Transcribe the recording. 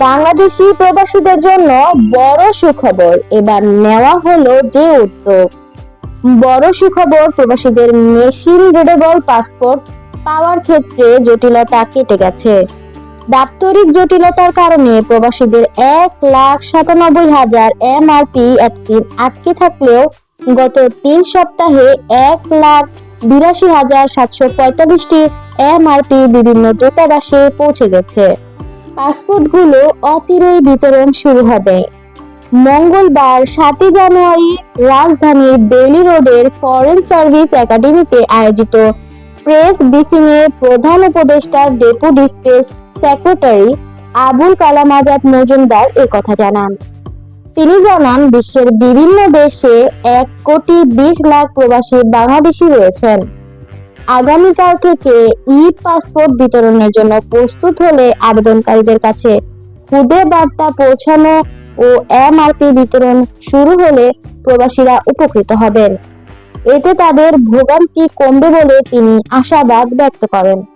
বাংলাদেশি প্রবাসীদের জন্য বড় সুখবর এবার নেওয়া হলো যে উদ্যোগ। বড় সুখবর, প্রবাসীদের মেশিন রিডেবল পাসপোর্ট পাওয়ার ক্ষেত্রে জটিলতা কেটে গেছে। দাপ্তরিক জটিলতার কারণে প্রবাসীদের এক লাখ সাতানব্বই হাজার এমআরপি একটি আটকে থাকলেও গত তিন সপ্তাহে এক লাখ বিরাশি হাজার সাতশো পঁয়তাল্লিশটি এমআরপি বিভিন্ন দূতাবাসে পৌঁছে গেছে। পাসপোর্টগুলো অচিরেই বিতরণ শুরু হবে। মঙ্গলবার সাতই জানুয়ারি রাজধানীর বেলি রোডের ফরেন সার্ভিস একাডেমিতে আয়োজিত প্রেস ব্রিফিং এ প্রধান উপদেষ্টার ডেপুটি স্পেস সেক্রেটারি আবুল কালাম আজাদ মজুমদার কথা জানান। তিনি জানান, বিশ্বের বিভিন্ন দেশে এক কোটি বিশ লাখ প্রবাসী বাংলাদেশি রয়েছেন। আগামীকাল থেকে ই পাসপোর্ট বিতরণের জন্য প্রস্তুত হলে আবেদনকারীদের কাছে খুদে বার্তা পৌঁছানো ও এমআরপি বিতরণ শুরু হলে প্রবাসীরা উপকৃত হবেন। এতে তাদের ভোগান্তি কমবে বলে তিনি আশাবাদ ব্যক্ত করেন।